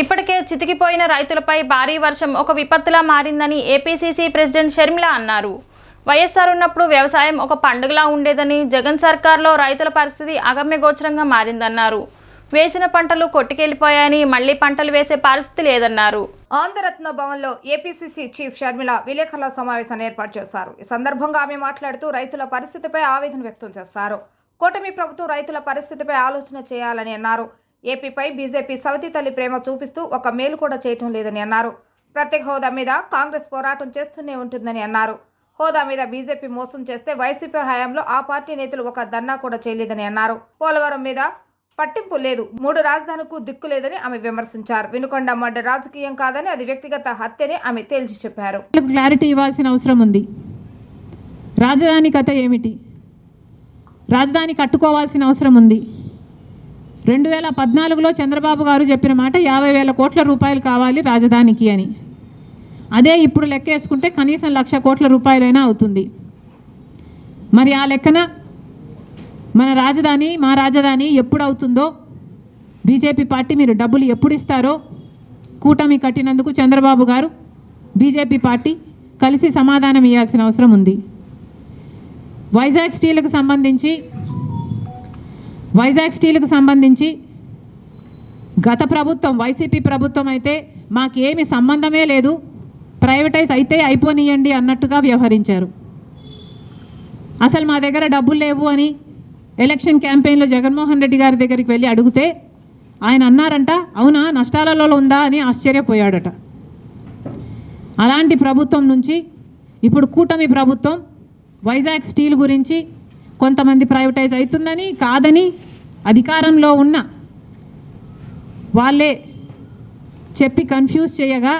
ఇప్పటికే చితికిపోయిన రైతులపై భారీ వర్షం ఒక విపత్తులా మారిందని ఏపీసీసీ ప్రెసిడెంట్ షర్మిల అన్నారు. వైఎస్ఆర్ ఉన్నప్పుడు వ్యవసాయం ఒక పండుగలా ఉండేదని జగన్ సర్కార్లో రైతుల పరిస్థితి అగమ్యగోచరంగా మారిందన్నారు. వేసిన పంటలు కొట్టుకెళ్ళిపోయాయని మళ్ళీ పంటలు వేసే పరిస్థితి లేదన్నారు. ఆంధ్రరత్న భవన్లో ఏపీసీసీ చీఫ్ షర్మిల విలేకరుల సమావేశాన్ని ఏర్పాటు చేశారు. ఈ సందర్భంగా ఆమె మాట్లాడుతూ రైతుల పరిస్థితిపై ఆవేదన వ్యక్తం చేశారు కూటమి ప్రభుత్వం రైతుల పరిస్థితిపై ఆలోచన చేయాలని అన్నారు. ఏపీపై బీజేపీ సవతి తల్లి ప్రేమ చూపిస్తూ ఒక మేలు కూడా చేయటం లేదని అన్నారు. ప్రత్యేక హోదా మీద కాంగ్రెస్ పోరాటం చేస్తూనే ఉంటుందని అన్నారు. హోదా మీద బీజేపీ మోసం చేస్తే వైసీపీ హయాంలో ఆ పార్టీ నేతలు ఒక దన్నా కూడా చేయలేదని అన్నారు. పోలవరం మీద పట్టింపు లేదు. మూడు రాజధానులకు దిక్కు లేదని ఆమె విమర్శించారు. వినుకొండ మడ్డ రాజకీయం కాదని అది వ్యక్తిగత హత్యని ఆమె తేల్చి చెప్పారు. క్లారిటీ ఇవ్వాల్సిన అవసరం ఉంది. రాజధాని కథ ఏమిటి? రాజధాని కట్టుకోవాల్సిన అవసరం ఉంది. రెండు వేల పద్నాలుగులో చంద్రబాబు గారు చెప్పిన మాట యాభై వేల కోట్ల రూపాయలు కావాలి రాజధానికి అని. అదే ఇప్పుడు లెక్కేసుకుంటే కనీసం లక్ష కోట్ల రూపాయలైనా అవుతుంది. మరి ఆ లెక్కన మన రాజధాని మా రాజధాని ఎప్పుడు అవుతుందో బీజేపీ పార్టీ మీరు డబ్బులు ఎప్పుడు ఇస్తారో కూటమి కట్టినందుకు చంద్రబాబు గారు బీజేపీ పార్టీ కలిసి సమాధానం ఇవ్వాల్సిన అవసరం ఉంది. వైజాగ్ స్టీల్కు సంబంధించి వైజాగ్ స్టీల్కు సంబంధించి గత ప్రభుత్వం వైసీపీ ప్రభుత్వం అయితే మాకేమి సంబంధమే లేదు. ప్రైవేటైజ్ అయితే అయిపోనీయండి అన్నట్టుగా వ్యవహరించారు. అసలు మా దగ్గర డబ్బులు లేవు అని ఎలక్షన్ క్యాంపెయిన్లో జగన్మోహన్ రెడ్డి గారి దగ్గరికి వెళ్ళి అడిగితే ఆయన అన్నారంట అవునా నష్టాలలో ఉందా? అని ఆశ్చర్యపోయాడట. అలాంటి ప్రభుత్వం నుంచి ఇప్పుడు కూటమి ప్రభుత్వం వైజాగ్ స్టీల్ గురించి కొంతమంది ప్రైవేటైజ్ అవుతుందని కాదని అధికారంలో ఉన్న వాళ్ళే చెప్పి కన్ఫ్యూజ్ చేయగా